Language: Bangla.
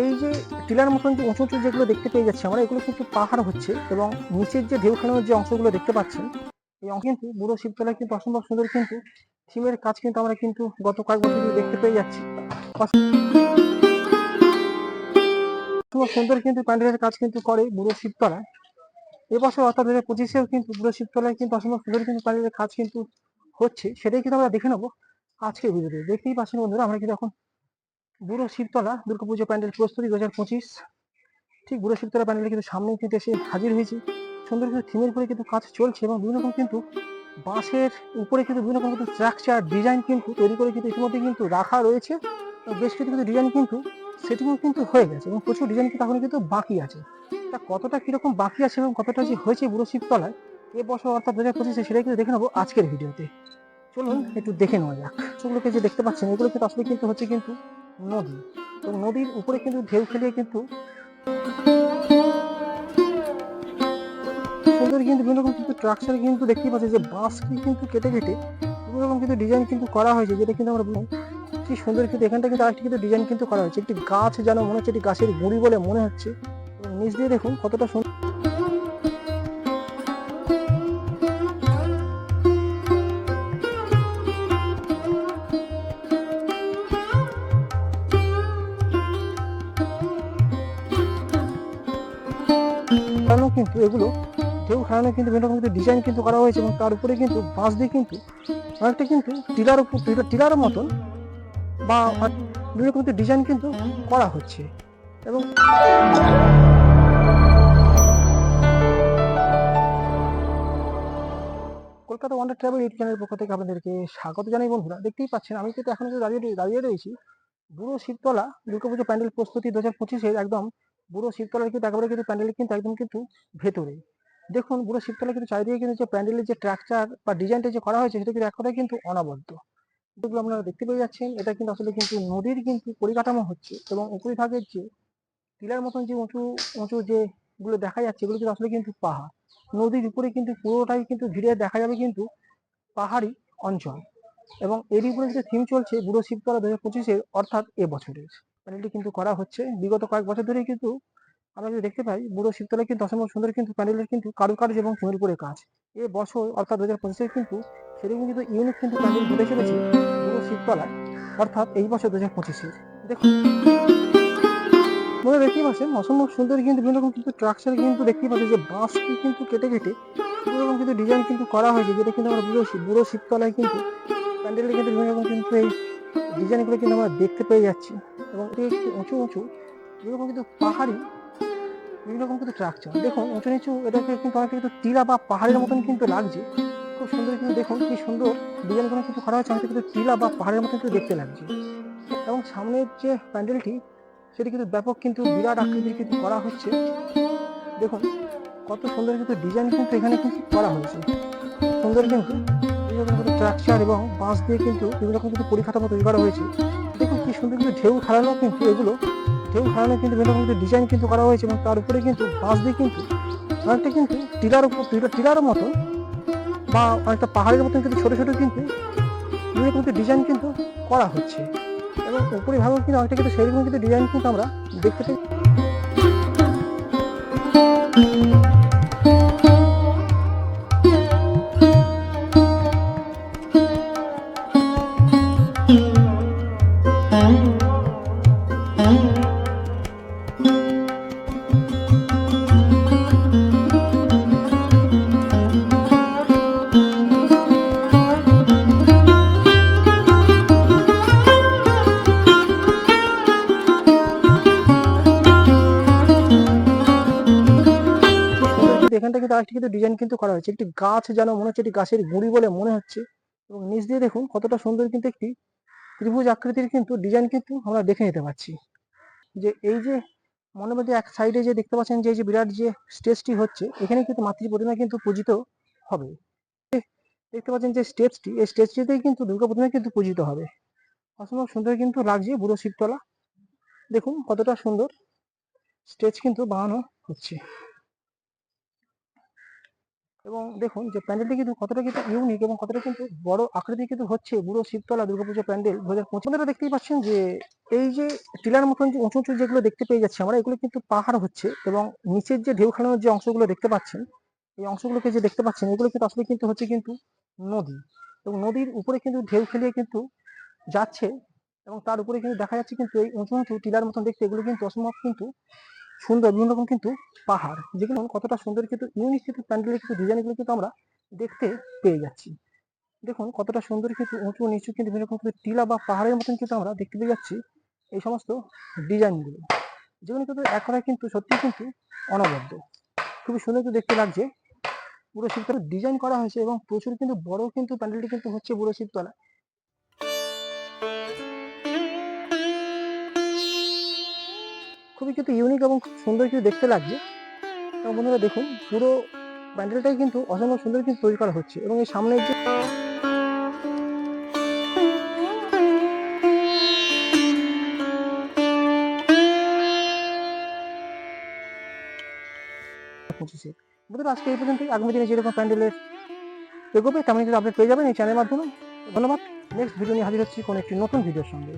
এই যে টিলার মতন যে উঁচু উঁচু যেগুলো দেখতে পেয়ে যাচ্ছি আমরা, এগুলো কিন্তু পাহাড় হচ্ছে এবং নিচের যে ঢেউ খেলানোর যে অংশগুলো দেখতে পাচ্ছেন, এই অংশ কিন্তু বুড়ো শিবতলায় কিন্তু অসম্ভব সুন্দর কিন্তু থিমের কাজ কিন্তু আমরা কিন্তু গত কয়েক বছর দেখতে পেয়ে যাচ্ছি। অসম্ভব সুন্দর কিন্তু প্যান্ডেলের কাজ কিন্তু করে বুড়ো শিবতলায়। এবছর অর্থাৎ দু হাজার কিন্তু বুড়ো শিবতলায় কিন্তু অসম্ভব সুন্দর কিন্তু প্যান্ডেলের কাজ কিন্তু হচ্ছে, সেটাই কিন্তু আমরা দেখে নেব আজকের ভিডিওতে। দেখতেই পাচ্ছেন বন্ধুরা, আমরা কিন্তু এখন বুড়ো শিবতলা দুর্গাপুজো প্যান্ডেল প্রস্তুতি দু হাজার পঁচিশ। ঠিক বুড়ো শিবতলা প্যান্ডেলে কিন্তু সামনেই কিন্তু এসে হাজির হয়েছি। সুন্দর কিন্তু থিমের উপরে কিন্তু কাজ চলছে এবং বিভিন্ন রকম কিন্তু বাঁশের উপরে কিন্তু বিভিন্ন রকম কিন্তু স্ট্রাকচার ডিজাইন কিন্তু তৈরি করে কিন্তু ইতিমধ্যে কিন্তু রাখা রয়েছে। বেশ কিছু কিন্তু ডিজাইন কিন্তু সেটিংও কিন্তু হয়ে গেছে এবং প্রচুর ডিজাইন কিন্তু এখন কিন্তু বাকি আছে। তা কতটা কীরকম বাকি আছে এবং কতটা যে হয়েছে বুড়ো শিবতলায়, এ বছর অর্থাৎ দু হাজার পঁচিশে সেটাই কিন্তু দেখে নেব আজকের ভিডিওতে। চলুন একটু দেখে নেওয়া যাক। সেগুলোকে যে দেখতে পাচ্ছেন, এগুলো কিন্তু আসলে কিন্তু হচ্ছে কিন্তু নদী। তো নদীর উপরে কিন্তু ঢেউ খেলিয়ে কিন্তু সুন্দর কিন্তু বিভিন্ন রকম কিন্তু স্ট্রাকচার কিন্তু দেখতেই পাচ্ছি যে বাঁশকে কিন্তু কেটে কেটে বিভিন্ন রকম কিন্তু ডিজাইন কিন্তু করা হয়েছে, যেটা কিন্তু আমরা কি সুন্দর কিন্তু এখানটা কিন্তু আরেকটি কিন্তু ডিজাইন কিন্তু করা হয়েছে। একটি গাছ যেন মনে হচ্ছে একটি গাছের গুঁড়ি বলে মনে হচ্ছে। এবং নিচ দিয়ে দেখুন কতটা সুন্দর খেলানো কিন্তু এগুলো ঢেউ খেলানো কিন্তু বিভিন্ন রকম ডিজাইন কিন্তু করা হয়েছে এবং তার উপরে কিন্তু বাঁশ দিয়ে কিন্তু অনেকটা কিন্তু টিলার উপর টিলার- মতন বা বিভিন্ন রকম ডিজাইন কিন্তু করা হচ্ছে। এবং কলকাতা ওয়ান্ডার ট্রাভেল ইউটিউব চ্যানেলের পক্ষ থেকে আপনাদেরকে স্বাগত জানাই বন্ধুরা। দেখতেই পাচ্ছেন, আমি কিন্তু এখন দাঁড়িয়ে দাঁড়িয়ে রয়েছি। বুড়ো শিবতলা দুর্গাপুজো প্যান্ডেল প্রস্তুতি দু হাজার পঁচিশের একদম বুড়ো শিবতলার কিন্তু একেবারে কিন্তু প্যান্ডেল কিন্তু একদম কিন্তু ভেতরে। দেখুন, বুড়ো শিবতলা কিন্তু চারিদিকে কিন্তু যে প্যান্ডেলের যে স্ট্রাকচার বা ডিজাইনটা যে করা হয়েছে, সেটা কিন্তু এক কথায় কিন্তু অনবদ্য। যেগুলো আপনারা দেখতে পেয়ে যাচ্ছেন। এটা কিন্তু আসলে কিন্তু নদীর কিন্তু পরিকাঠামো হচ্ছে এবং উপরিভাগের যে টিলার মতন যে উঁচু উঁচু যেগুলো দেখা যাচ্ছে, এগুলো কিন্তু আসলে কিন্তু পাহাড়। নদীর উপরে কিন্তু পুরোটাই কিন্তু ঘিরে দেখা যাবে কিন্তু পাহাড়ি অঞ্চল। এবং এরই উপরে যে থিম চলছে, বুড়ো শিবতলা দু হাজার পঁচিশের, অর্থাৎ এ বছরের প্যান্ডেলটি কিন্তু করা হচ্ছে। বিগত কয়েক বছর ধরেই কিন্তু আমরা যদি দেখতে পাই, বুড়ো শিবতলায় কিন্তু অসম্ভব সুন্দর কিন্তু প্যান্ডেলের কিন্তু কারুকার্য এবং উপরে কাজ। এ বছর অর্থাৎ দু হাজার পঁচিশের কিন্তু সেরকম কিন্তু ইউনিক কিন্তু প্যান্ডেল ঘটে চলেছে বুড়ো শিবতলায় অর্থাৎ এই বছর দু হাজার পঁচিশের দেখুন। মনে পাচ্ছেন অসম্ভব সুন্দর কিন্তু বিভিন্ন রকম কিন্তু স্ট্রাকচার কিন্তু দেখতেই পাচ্ছি যে বাঁশকে কিন্তু কেটে কেটে বিভিন্ন রকম কিন্তু ডিজাইন কিন্তু করা হয়েছে, যেটা কিন্তু আমরা বুড়ো বুড়ো শিবতলায় কিন্তু প্যান্ডেলে কিন্তু বিভিন্ন রকম কিন্তু এই ডিজাইনগুলো কিন্তু আমরা দেখতে পেয়ে যাচ্ছি। এবং এটি উঁচু উঁচু বিভিন্ন রকম কিন্তু পাহাড়ি, বিভিন্ন রকম কিন্তু স্ট্রাকচার দেখুন, উঁচু নিচু এটাকে কিন্তু অনেকটা কিন্তু টিলা বা পাহাড়ের মতন কিন্তু লাগছে। খুব সুন্দর কিন্তু দেখুন, কি সুন্দর ডিজাইনগুলো কিন্তু করা হয়েছে, অনেকটা কিন্তু টিলা বা পাহাড়ের মতন কিন্তু দেখতে লাগছে। এবং সামনের যে প্যান্ডেলটি, সেটি কিন্তু ব্যাপক কিন্তু বিরাট আকৃতির কিন্তু করা হচ্ছে। দেখুন, কত সুন্দর কিন্তু ডিজাইন কিন্তু এখানে কিন্তু করা হয়েছে। সুন্দর কিন্তু বিভিন্ন রকম কিন্তু স্ট্রাকচার এবং বাঁশ দিয়ে কিন্তু বিভিন্ন রকম কিন্তু পরিকাঠামো তৈরি করা হয়েছে। কি সুন্দর কিন্তু ঢেউ খেলানো কিন্তু এগুলো, ঢেউ খেলানো কিন্তু বিভিন্ন রকম ডিজাইন কিন্তু করা হয়েছে এবং তার উপরে কিন্তু বাঁশ দিয়ে কিন্তু অনেকটা কিন্তু টিলার উপর টিলার মতো বা অনেকটা পাহাড়ের মতন কিন্তু ছোটো ছোটো কিন্তু বিভিন্ন রকম ডিজাইন কিন্তু করা হচ্ছে। এবং উপরে ভাবে কিন্তু অনেকটা কিন্তু সেরকম কিন্তু ডিজাইন কিন্তু আমরা দেখতে পাই এখানটা কিন্তু আরেকটি কিন্তু ডিজাইন কিন্তু করা হয়েছে। একটি গাছ যেন মনে হচ্ছে একটি গাছের গুঁড়ি বলে মনে হচ্ছে। এবং নিচ দিয়ে দেখুন কতটা সুন্দর কিন্তু একটি ত্রিভুজ আকৃতির কিন্তু ডিজাইন কিন্তু আমরা দেখে নিতে পারছি। যে এই যে মনে মধ্যে এক সাইডে যে দেখতে পাচ্ছেন যে যে বিরাট যে স্টেজটি হচ্ছে, এখানে কিন্তু মাতৃ প্রতিমা কিন্তু পূজিত হবে। দেখতে পাচ্ছেন যে স্টেজটি এই স্টেজটিতেই কিন্তু দুর্গা প্রতিমা কিন্তু পূজিত হবে। অসম্ভব সুন্দর কিন্তু লাগছে বুড়ো শিবতলা। দেখুন কতটা সুন্দর স্টেজ কিন্তু বানানো হচ্ছে। এবং দেখুন যে প্যান্ডেলটি কিন্তু কতটা কিন্তু ইউনিক এবং কতটা কিন্তু বড় আকৃতি কিন্তু হচ্ছে বুড়ো শিবতলা দুর্গাপূজা প্যান্ডেল দু হাজার পঁচিশ। আপনারা দেখতেই পাচ্ছেন যে এই যে টিলার মতন যে উঁচু উঁচু যেগুলো দেখতে পেয়ে যাচ্ছি আমরা, এগুলো কিন্তু পাহাড় হচ্ছে এবং নিচের যে ঢেউ খেলানোর যে অংশগুলো দেখতে পাচ্ছেন, এই অংশগুলোকে যে দেখতে পাচ্ছেন, এগুলো কিন্তু আসলে কিন্তু হচ্ছে কিন্তু নদী এবং নদীর উপরে কিন্তু ঢেউ খেলিয়ে কিন্তু যাচ্ছে এবং তার উপরে কিন্তু দেখা যাচ্ছে কিন্তু এই উঁচু উঁচু টিলার মতন দেখতে এগুলো কিন্তু অসম্ভব কিন্তু সুন্দর বিভিন্ন রকম কিন্তু পাহাড়, যেগুলো কতটা সুন্দর কিন্তু ইউনিক কিন্তু প্যান্ডেলের কিন্তু ডিজাইনগুলো কিন্তু আমরা দেখতে পেয়ে যাচ্ছি। দেখুন কতটা সুন্দর কিন্তু উঁচু নিচু কিন্তু বিভিন্ন রকম কিন্তু টিলা বা পাহাড়ের মতন কিন্তু আমরা দেখতে পেয়ে যাচ্ছি এই সমস্ত ডিজাইনগুলো যেগুলো কিন্তু এক কথায় কিন্তু সত্যি কিন্তু অনবদ্য। খুবই সুন্দর কিন্তু দেখতে লাগছে। পুরো শিবতলা ডিজাইন করা হয়েছে এবং প্রচুর কিন্তু বড় কিন্তু প্যান্ডেলটি কিন্তু হচ্ছে পুরো শিবতলা খুবই কিন্তু ইউনিক এবং খুব সুন্দর কিছু দেখতে লাগছে। এবং বন্ধুরা দেখুন, পুরো প্যান্ডেলটাই কিন্তু অসম্ভব সুন্দর কিন্তু তৈরি করা হচ্ছে এবং এই সামনের যে বন্ধুরা, আজকে এই পর্যন্তই। আগামী দিনে যেরকম প্যান্ডেলের এগোবে তেমন কিন্তু আপনি পেয়ে যাবেন এই চ্যানেলের মাধ্যমে। ধন্যবাদ। নেক্সট ভিডিও নিয়ে হাজির হচ্ছি কোনো একটি নতুন ভিডিওর সঙ্গে।